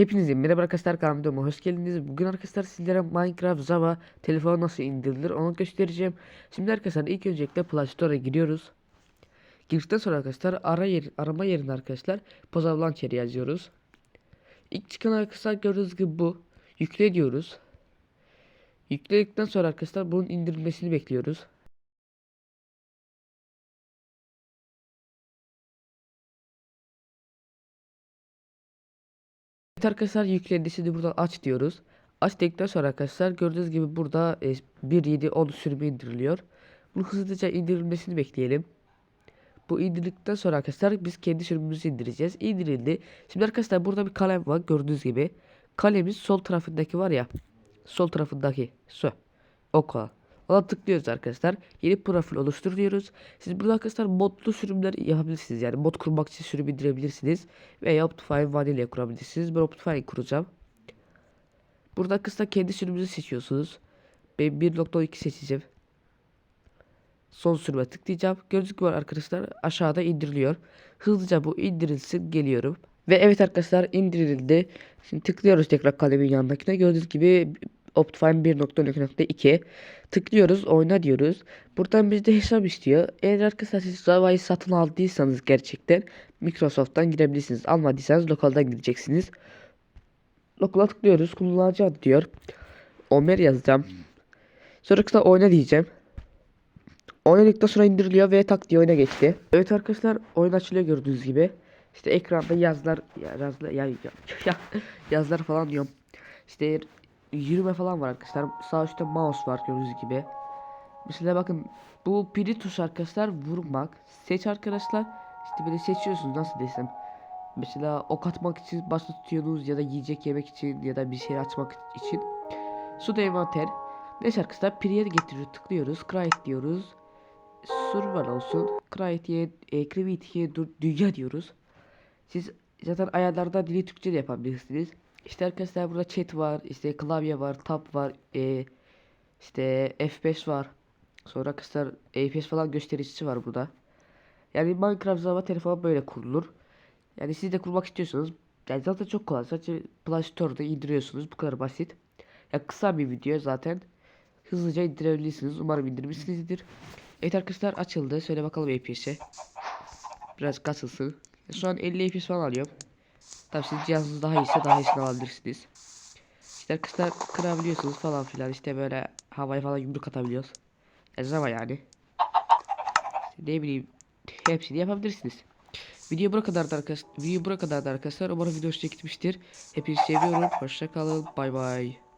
Hepinize merhaba arkadaşlar kanalıma hoş geldiniz. Bugün arkadaşlar sizlere Minecraft Java telefona nasıl indirilir onu göstereceğim. Şimdi arkadaşlar ilk öncelikle Play Store'a giriyoruz. Girdikten sonra arkadaşlar ara yer, arama yerine arkadaşlar Poza Launcher yazıyoruz. İlk çıkan arkadaşlar gördüğünüz gibi bu. Yükle diyoruz. Yükledikten sonra arkadaşlar bunun indirilmesini bekliyoruz. Evet arkadaşlar yüklendi. Şimdi buradan aç diyoruz. Aç dedikten sonra arkadaşlar gördüğünüz gibi burada e, 1.7.10 sürümü indiriliyor. Bunu hızlıca indirilmesini bekleyelim. Bu indirdikten sonra arkadaşlar biz kendi sürümümüzü indireceğiz. İndirildi. Şimdi arkadaşlar burada bir kalem var gördüğünüz gibi. Kalemin sol tarafındaki var ya. Sol tarafındaki. Su. Oka. Ona tıklıyoruz arkadaşlar. Yeni profil oluştur diyoruz. Siz burada arkadaşlar modlu sürümler yapabilirsiniz. Yani mod kurmak için sürüm indirebilirsiniz. Veya Optifine Vanilla kurabilirsiniz. Ben Optifine kuracağım. Burada arkadaşlar kendi sürümünüzü seçiyorsunuz. Ben 1.12 seçeceğim. Son sürüme tıklayacağım. Gördüğünüz gibi arkadaşlar aşağıda indiriliyor. Hızlıca bu indirilsin geliyorum. Ve evet arkadaşlar indirildi. Şimdi tıklıyoruz tekrar kalemin yanındakine. Gördüğünüz gibi Optifine 1.12.2 tıklıyoruz oyna diyoruz. Buradan bizde hesap istiyor. Eğer arkadaşlar siz Java'yı satın aldıysanız gerçekten Microsoft'tan girebilirsiniz. Almadıysanız lokaldan gireceksiniz. Lokala tıklıyoruz. Kullanıcı adı diyor. Omer yazacağım. Sonra kısa oyna diyeceğim. Oynadıktan sonra indiriliyor ve tak diye oyuna geçti. Evet arkadaşlar oyun açılıyor gördüğünüz gibi. İşte ekranda yazlar ya, yazlar ya, ya, ya, yazlar falan diyorum. İşte yürüme falan var arkadaşlar. Sağ üstte mouse var gördüğünüz gibi. Mesela bakın bu piri tuş arkadaşlar vurmak. Seç arkadaşlar. İşte böyle seçiyorsunuz nasıl desem. Mesela ok atmak için başta tutuyorsunuz ya da yiyecek yemek için ya da bir şey açmak için. Su envanter. Neyse arkadaşlar piriye getiriyor tıklıyoruz. Create diyoruz. Survival olsun. Create'ye e, Create'ye dünya diyoruz. Siz zaten ayarlarda dili Türkçe de yapabilirsiniz. İşte arkadaşlar burada chat var, işte klavye var, tab var, e, işte F5 var. Sonra arkadaşlar FPS falan göstericisi var burada. Yani Minecraft Java telefon böyle kurulur. Yani siz de kurmak istiyorsanız yani zaten çok kolay. Sadece Play Store'da indiriyorsunuz. Bu kadar basit. Ya kısa bir video zaten. Hızlıca indirebilirsiniz. Umarım indirmişsinizdir. Evet arkadaşlar açıldı. Söyle bakalım FPS'e. Biraz kasılsın. Şu an 50 FPS falan alıyorum. Tabii sizin cihazınız daha iyiyse daha iyisini alabilirsiniz. İşte arkadaşlar kırabiliyorsunuz falan filan. İşte böyle havaya falan yumruk atabiliyoruz. Yani ama yani. İşte ne bileyim hepsini yapabilirsiniz. Video buraya kadardı arkadaşlar. Video buraya kadardı arkadaşlar. Umarım video hoşuna gitmiştir. Hepinizi seviyorum. Hoşça kalın. Bay bay.